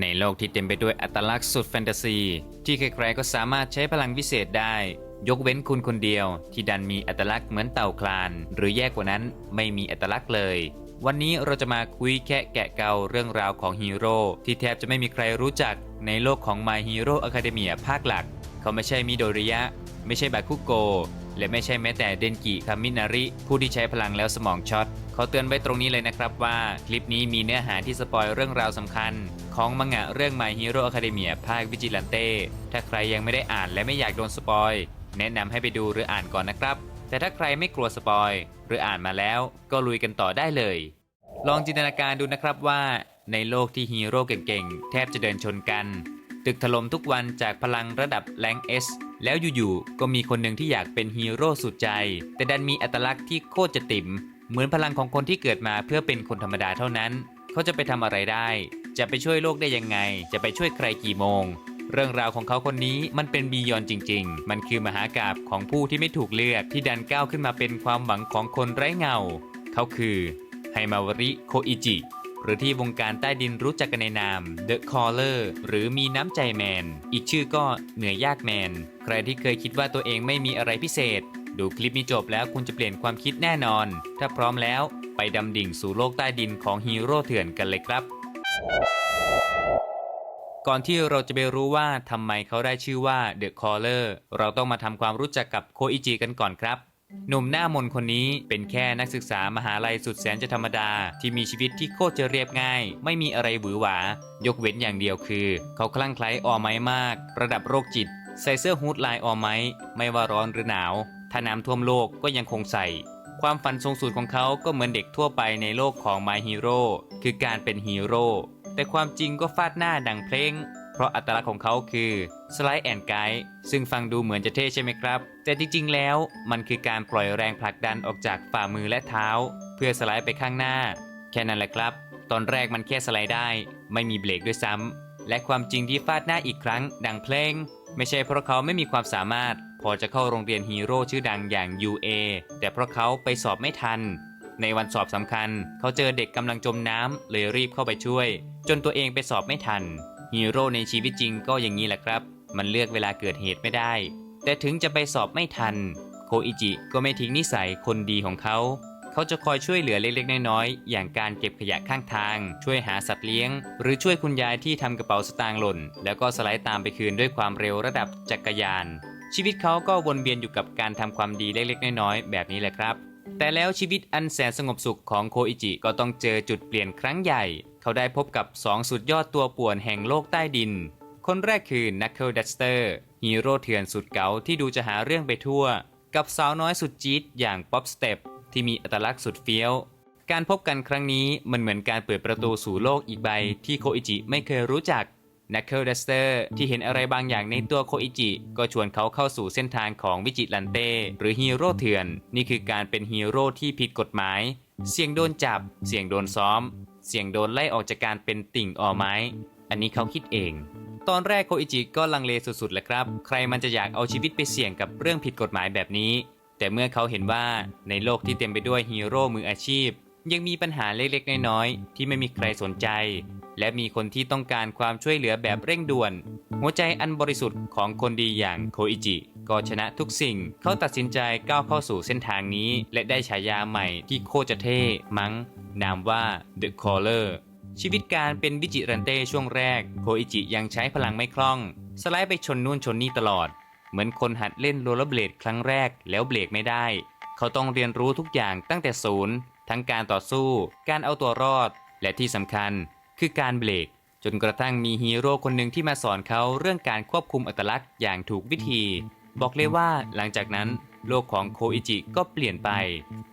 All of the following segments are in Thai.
ในโลกที่เต็มไปด้วยอัตลักษณ์สุดแฟนตาซี ที่ใครๆก็สามารถใช้พลังวิเศษได้ ยกเว้นคุณคนเดียว ที่ดันมีอัตลักษณ์เหมือนเต่าคลาน หรือแย่กว่านั้นไม่มีอัตลักษณ์เลย วันนี้เราจะมาคุยแค่แกะเกาเรื่องราวของฮีโร่ที่แทบจะไม่มีใครรู้จักในโลกของ My Hero Academia ภาคหลัก เขาไม่ใช่มิโดริยะ ไม่ใช่บาคุโก และไม่ใช่แม้แต่เดนกิคามินาริ ผู้ที่ใช้พลังแล้วสมองช็อต ขอเตือนไว้ตรงนี้เลยนะครับว่าคลิปนี้มีเนื้อหาที่สปอยเรื่องราวสำคัญ ของมังงะเรื่อง My Hero Academia ภาควิจิลันเต้ ถ้าใครยังไม่ได้อ่านและไม่อยากโดนสปอยแนะนำให้ไปดูหรืออ่านก่อนนะครับ แต่ถ้าใครไม่กลัวสปอยหรืออ่านมาแล้วก็ลุยกันต่อได้เลย ลองจินตนาการดูนะครับว่า ในโลกที่ฮีโร่เก่งๆแทบจะเดินชนกัน ตึกถล่มทุกวันจากพลังระดับแรงเอสแล้วอยู่ๆก็มีคนหนึ่งที่อยากเป็นฮีโร่สุดใจ แต่ดันมีอัตลักษณ์ที่โคตรจะติ่ม เหมือนพลังของคนที่เกิดมาเพื่อเป็นคนธรรมดาเท่านั้น เขาจะไปทำอะไรได้ จะไปช่วยโลกได้ยังไง จะไปช่วยใครกี่โมง เรื่องราวของเขาคนนี้มันเป็นบียอนจริง ๆ มันคือมหากาบของผู้ที่ไม่ถูกเลือกที่ดันก้าวขึ้นมาเป็นความหวังของคนไร้เงา เขาคือไฮมาวริโคอิจิ หรือที่วงการใต้ดินรู้จักกันในนาม The Caller หรือมีน้ำใจแมน อีกชื่อก็เหนือยากแมน ใครที่เคยคิดว่าตัวเองไม่มีอะไรพิเศษ ดูคลิปนี้จบแล้วคุณจะเปลี่ยนความคิดแน่นอน ถ้าพร้อมแล้วไปดำดิ่งสู่โลกใต้ดินของฮีโร่เถื่อนกันเลยครับ ก่อนที่เราจะไปรู้ว่าทำไมเขาได้ชื่อว่า The Caller เราต้องมาทำความรู้จักกับโคอิจิกันก่อนครับหนุ่มหน้ามนคนนี้เป็นแค่นักศึกษามหาลัยสุดแสนจะธรรมดา ที่มีชีวิตที่โคตรจะเรียบง่าย ไม่มีอะไรหวือหวา ยกเว้นอย่างเดียวคือ เขาคลั่งไคล้ออไม้มาก ระดับโรคจิต ใส่เสื้อฮูดลายออไม้ ไม่ว่าร้อนหรือหนาว ถ้าน้ำท่วมโลกก็ยังคงใส่ ความฝันสูงสุดของเขาก็เหมือนเด็กทั่วไปในโลกของ My Hero คือการเป็นฮีโร่แต่ความจริงก็ฟาดหน้าดังเพลง เพราะอัตลักษณ์ของเขาคือสไลด์แอนไกด์ซึ่งฟังดูเหมือนจะเท่ใช่ไหมครับ แต่จริงๆแล้วมันคือการปล่อยแรงผลักดันออกจากฝ่ามือและเท้า เพื่อสไลด์ไปข้างหน้า แค่นั้นแหละครับ ตอนแรกมันแค่สไลด์ได้ ไม่มีเบรกด้วยซ้ำและความจริงที่ฟาดหน้าอีกครั้ง ดังเพลง ไม่ใช่เพราะเขาไม่มีความสามารถ อจะเข้าโรงเรียนฮีโร่ชื่อดังอย่าง UA แต่เพราะเขาไปสอบไม่ทัน ในวันสอบสำคัญ เขาเจอเด็กกำลังจมน้ำเลยรีบเข้าไปช่วย จนตัวเองไปสอบไม่ทัน ฮีโร่ในชีวิตจริงก็อย่างนี้แหละครับ มันเลือกเวลาเกิดเหตุไม่ได้ แต่ถึงจะไปสอบไม่ทัน โคอิจิก็ไม่ทิ้งนิสัยคนดีของเขา เขาจะคอยช่วยเหลือเล็กๆน้อยๆอย่างการเก็บขยะข้างทาง ช่วยหาสัตว์เลี้ยง หรือช่วยคุณยายที่ทำกระเป๋าสตางค์หล่น แล้วก็สไลด์ตามไปคืนด้วยความเร็วระดับจักรยาน ชีวิตเขาก็วนเวียนอยู่กับการทำความดีเล็กๆ น้อยๆ แบบนี้แหละครับ แต่แล้วชีวิตอันแสนสงบสุขของโคอิจิก็ต้องเจอจุดเปลี่ยนครั้งใหญ่ เขาได้พบกับ 2 สุดยอดตัวป่วนแห่งโลกใต้ดิน คนแรกคือ Knuckle Duster ฮีโร่เถื่อนสุดเก๋าที่ดูจะหาเรื่องไปทั่ว กับสาวน้อยสุดจี๊ดอย่าง Pop Step ที่มีอัตลักษณ์สุดเฟี้ยว การพบกันครั้งนี้มันเหมือนการเปิดประตูสู่โลกอีกใบที่โคอิจิไม่เคยรู้จัก Knuckle Duster ที่เห็นอะไรบางอย่างในตัวโคอิจิ ก็ชวนเขาเข้าสู่เส้นทางของวิจิลันเต้หรือฮีโร่เถื่อน นี่คือการเป็นฮีโร่ที่ผิดกฎหมาย เสี่ยงโดนจับ เสี่ยงโดนซ้อม เสี่ยงโดนไล่ออกจากการเป็นติ่งออไม้ อันนี้เขาคิดเอง ตอนแรกโคอิจิก็ลังเลสุดๆแหละครับ ใครมันจะอยากเอาชีวิตไปเสี่ยงกับเรื่องผิดกฎหมายแบบนี้ แต่เมื่อเขาเห็นว่าในโลกที่เต็มไปด้วยฮีโร่มืออาชีพยังมีปัญหาเล็กๆ น้อยๆ ที่ไม่มีใครสนใจ และมีคนที่ต้องการความช่วยเหลือแบบเร่งด่วน หัวใจอันบริสุทธิ์ของคนดีอย่างโคอิจิ ก็ชนะทุกสิ่ง เขาตัดสินใจก้าวเข้าสู่เส้นทางนี้ และได้ฉายาใหม่ที่โคตรจะเท่มั้ง นามว่า The Caller ชีวิตการเป็นวิจิรันเต้ช่วงแรก โคอิจิยังใช้พลังไม่คล่อง สไลด์ไปชนนู่นชนนี่ตลอด เหมือนคนหัดเล่นโรลเลอร์เบลดครั้งแรกแล้วเบรกไม่ได้ เขาต้องเรียนรู้ทุกอย่างตั้งแต่ศูนย์ ทั้งการต่อสู้ การเอาตัวรอด และที่สำคัญ คือการเบรกจนกระทั่งมีฮีโร่คนหนึ่งที่มาสอนเขาเรื่องการควบคุมอัตลักษณ์อย่างถูกวิธี บอกเลยว่าหลังจากนั้นโลกของโคอิจิก็เปลี่ยนไป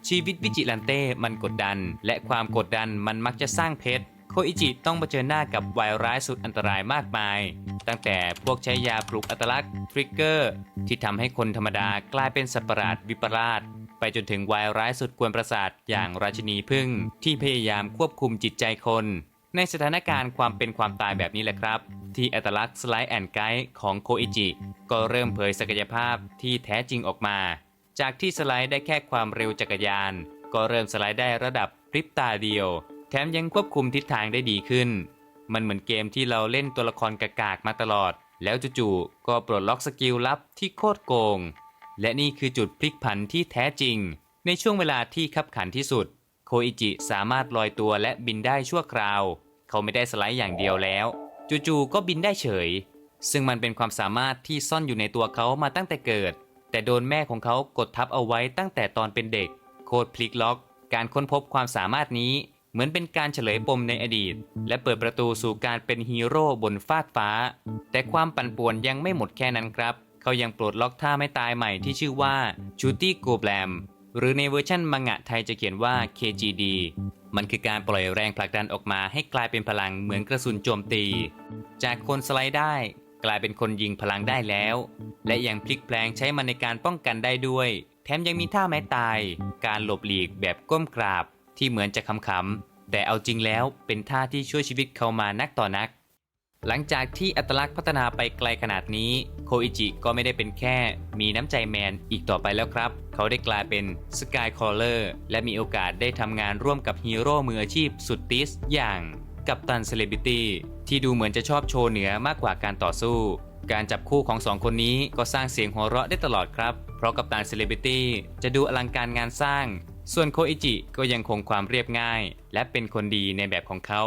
ชีวิตวิจิลันเต้มันกดดัน และความกดดันมันมักจะสร้างเพชรโคอิจิต้องเผชิญหน้ากับวายร้ายสุดอันตรายมากมาย ตั้งแต่พวกใช้ยาปลุกอัตลักษณ์ทริกเกอร์ที่ทำให้คนธรรมดากลายเป็นสัตว์ประหลาดวิปลาสไปจนถึงวายร้ายสุดกวนประสาทอย่างราชินีพึ่งที่พยายามควบคุมจิตใจคน ในสถานการณ์ความเป็นความตายแบบนี้แหละครับ ที่อัตลักษณ์สไลด์แอนไกด์ของโคอิจิ ก็เริ่มเผยศักยภาพที่แท้จริงออกมา จากที่สไลด์ได้แค่ความเร็วจักรยาน ก็เริ่มสไลด์ได้ระดับพริบตาเดียว แถมยังควบคุมทิศทางได้ดีขึ้น มันเหมือนเกมที่เราเล่นตัวละครกากๆมาตลอด แล้วจู่ๆก็ปลดล็อกสกิลลับที่โคตรโกง และนี่คือจุดพลิกผันที่แท้จริง ในช่วงเวลาที่คับขันที่สุด โคอิจิสามารถลอยตัวและบินได้ชั่วคราว เขาไม่ได้สไลด์อย่างเดียวแล้ว จู่ๆก็บินได้เฉย ซึ่งมันเป็นความสามารถที่ซ่อนอยู่ในตัวเขามาตั้งแต่เกิด แต่โดนแม่ของเขากดทับเอาไว้ตั้งแต่ตอนเป็นเด็ก โคตรพลิกล็อก การค้นพบความสามารถนี้เหมือนเป็นการเฉลยปมในอดีต และเปิดประตูสู่การเป็นฮีโร่บนฟากฟ้า แต่ความปั่นป่วนยังไม่หมดแค่นั้นครับ เขายังปลดล็อกท่าไม่ตายใหม่ที่ชื่อว่าชูตี้โกแบมหรือในเวอร์ชั่นมังงะไทยจะเขียนว่า KGD มันคือการปล่อยแรงผลักดันออกมาให้กลายเป็นพลังเหมือนกระสุนโจมตี จากคนสไลด์ได้กลายเป็นคนยิงพลังได้แล้ว และยังพลิกแปลงใช้มันในการป้องกันได้ด้วย แถมยังมีท่าไม้ตาย การหลบหลีกแบบก้มกราบที่เหมือนจะขำๆแต่เอาจริงแล้วเป็นท่าที่ช่วยชีวิตเขามานักต่อนัก หลังจากที่อัตลักษณ์พัฒนาไปไกลขนาดนี้ โคอิจิก็ไม่ได้เป็นแค่มีน้ำใจแมนอีกต่อไปแล้วครับ เขาได้กลายเป็นสกายคอ l เลอร์และมีโอกาสได้ทำงานร่วมกับฮีโร่มืออาชีพสุดติสอย่างกัปตันเซเลบิตี้ที่ดูเหมือนจะชอบโชว์เหนือมากกว่าการต่อสู้ การจับคู่ของสองคนนี้ก็สร้างเสียงหัวเราะได้ตลอดครับ เพราะกัปตันเซเลบิตี้จะดูอลังการงานสร้าง ส่วนโคอิจิก็ยังคงความเรียบง่าย และเป็นคนดีในแบบของเขา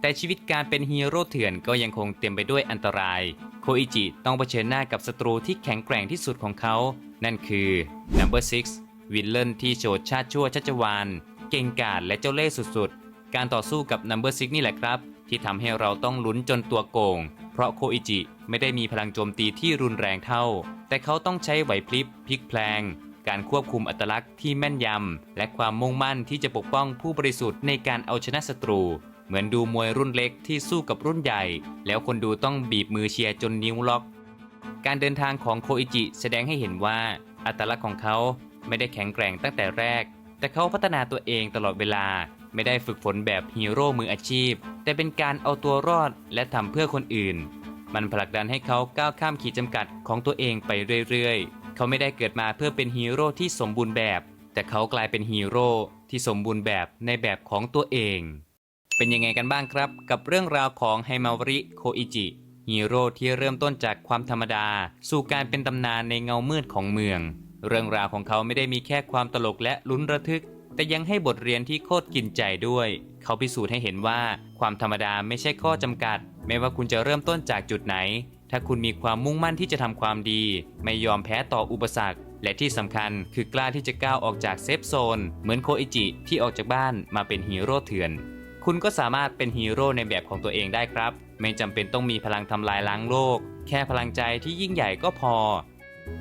แต่ชีวิตการเป็นฮีโร่เถื่อนก็ยังคงเต็มไปด้วยอันตราย โคอิจิต้องเผชิญหน้ากับศัตรูที่แข็งแกร่งที่สุดของเขา นั่นคือ Number 6 วิลเลนที่โฉดชาติชั่วชัชวานเก่งกาจและเจ้าเล่ห์สุดๆ การต่อสู้กับ Number 6 นี่แหละครับ ที่ทำให้เราต้องลุ้นจนตัวโกง เพราะโคอิจิไม่ได้มีพลังโจมตีที่รุนแรงเท่า แต่เขาต้องใช้ไหวพริบพลิกแพลงการควบคุมอัตลักษณ์ที่แม่นยำ และความมุ่งมั่นที่จะปกป้องผู้บริสุทธิ์ในการเอาชนะศัตรู เหมือนดูมวยรุ่นเล็กที่สู้กับรุ่นใหญ่ แล้วคนดูต้องบีบมือเชียร์จนนิ้วล็อก การเดินทางของโคอิจิแสดงให้เห็นว่าอัตลักษณ์ของเขาไม่ได้แข็งแกร่งตั้งแต่แรก แต่เขาพัฒนาตัวเองตลอดเวลา ไม่ได้ฝึกฝนแบบฮีโร่มืออาชีพ แต่เป็นการเอาตัวรอดและทำเพื่อคนอื่น มันผลักดันให้เขาก้าวข้ามขีดจำกัดของตัวเองไปเรื่อยๆ เขาไม่ได้เกิดมาเพื่อเป็นฮีโร่ที่สมบูรณ์แบบ แต่เขากลายเป็นฮีโร่ที่สมบูรณ์แบบในแบบของตัวเอง เป็นยังไงกันบ้างครับ กับเรื่องราวของไฮมาวริโคอิจิฮีโร่ที่เริ่มต้นจากความธรรมดา สู่การเป็นตำนานในเงามืดของเมือง เรื่องราวของเขาไม่ได้มีแค่ความตลกและลุ้นระทึก แต่ยังให้บทเรียนที่โคตรกินใจด้วย เขาพิสูจน์ให้เห็นว่าความธรรมดาไม่ใช่ข้อจำกัด ไม่ว่าคุณจะเริ่มต้นจากจุดไหน ถ้าคุณมีความมุ่งมั่นที่จะทำความดี ไม่ยอมแพ้ต่ออุปสรรคและที่สำคัญคือกล้าที่จะก้าวออกจากเซฟโซน เหมือนโคอิจิที่ออกจากบ้านมาเป็นฮีโร่เถื่อน คุณก็สามารถเป็นฮีโร่ในแบบของตัวเองได้ครับ ไม่จำเป็นต้องมีพลังทำลายล้างโลก แค่พลังใจที่ยิ่งใหญ่ก็พอ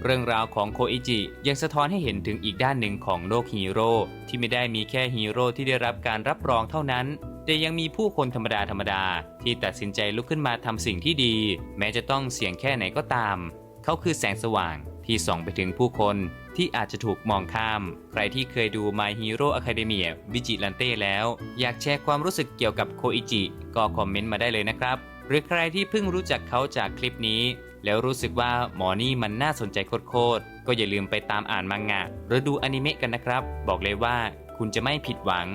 เรื่องราวของโคอิจิยังสะท้อนให้เห็นถึงอีกด้านหนึ่งของโลกฮีโร่ที่ไม่ได้มีแค่ฮีโร่ที่ได้รับการรับรองเท่านั้น แต่ยังมีผู้คนธรรมดาธรรมดาที่ตัดสินใจลุกขึ้นมาทำสิ่งที่ดี แม้จะต้องเสี่ยงแค่ไหนก็ตาม เขาคือแสงสว่าง ที่ส่องไปถึงผู้คนที่อาจจะถูกมองข้าม ใครที่เคยดู My Hero Academia Vigilante แล้ว อยากแชร์ความรู้สึกเกี่ยวกับโคอิจิ ก็คอมเมนต์มาได้เลยนะครับ หรือใครที่เพิ่งรู้จักเขาจากคลิปนี้ แล้วรู้สึกว่าหมอนี่มันน่าสนใจโคตรๆ ก็อย่าลืมไปตามอ่านมังงะ หรือดูอนิเมะกันนะครับ บอกเลยว่าคุณจะไม่ผิดหวัง